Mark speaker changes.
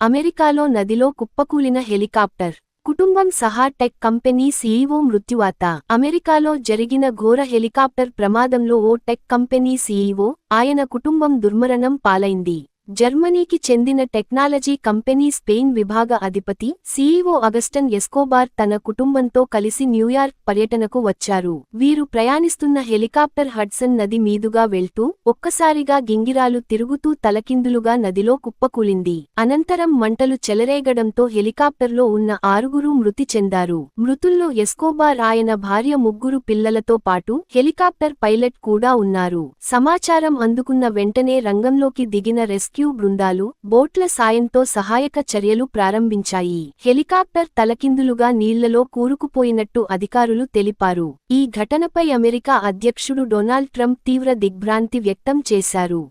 Speaker 1: అమెరికాలో నదిలో కుప్పకూలిన హెలికాప్టర్. కుటుంబం సహా టెక్ కంపెనీ సీఈఓ మృత్యువాత. అమెరికాలో జరిగిన ఘోర హెలికాప్టర్ ప్రమాదంలో ఓ టెక్ కంపెనీ సీఈఓ ఆయన కుటుంబం దుర్మరణం పాలైంది. జర్మనీకి చెందిన టెక్నాలజీ కంపెనీ స్పెయిన్ విభాగ అధిపతి సీఈఓ అగస్టన్ ఎస్కోబార్ తన కుటుంబంతో కలిసి న్యూయార్క్ పర్యటనకు వచ్చారు. వీరు ప్రయాణిస్తున్న హెలికాప్టర్ హడ్సన్ నది మీదుగా వెళ్తూ ఒక్కసారిగా గింగిరాలు తిరుగుతూ తలకిందులుగా నదిలో కుప్పకూలింది. అనంతరం మంటలు చెలరేగడంతో హెలికాప్టర్లో ఉన్న ఆరుగురు మృతి చెందారు. మృతుల్లో ఎస్కోబార్ ఆయన భార్య ముగ్గురు పిల్లలతో పాటు హెలికాప్టర్ పైలట్ కూడా ఉన్నారు. సమాచారం అందుకున్న వెంటనే రంగంలోకి దిగిన రెస్క్యూ బృందాలు బోట్ల సాయంతో సహాయక చర్యలు ప్రారంభించాయి. హెలికాప్టర్ తలకిందులుగా నీళ్ళలో కూరుకుపోయినట్టు అధికారులు తెలిపారు. ఈ ఘటనపై అమెరికా అధ్యక్షుడు డొనాల్డ్ ట్రంప్ తీవ్ర దిగ్భ్రాంతి వ్యక్తం చేశారు.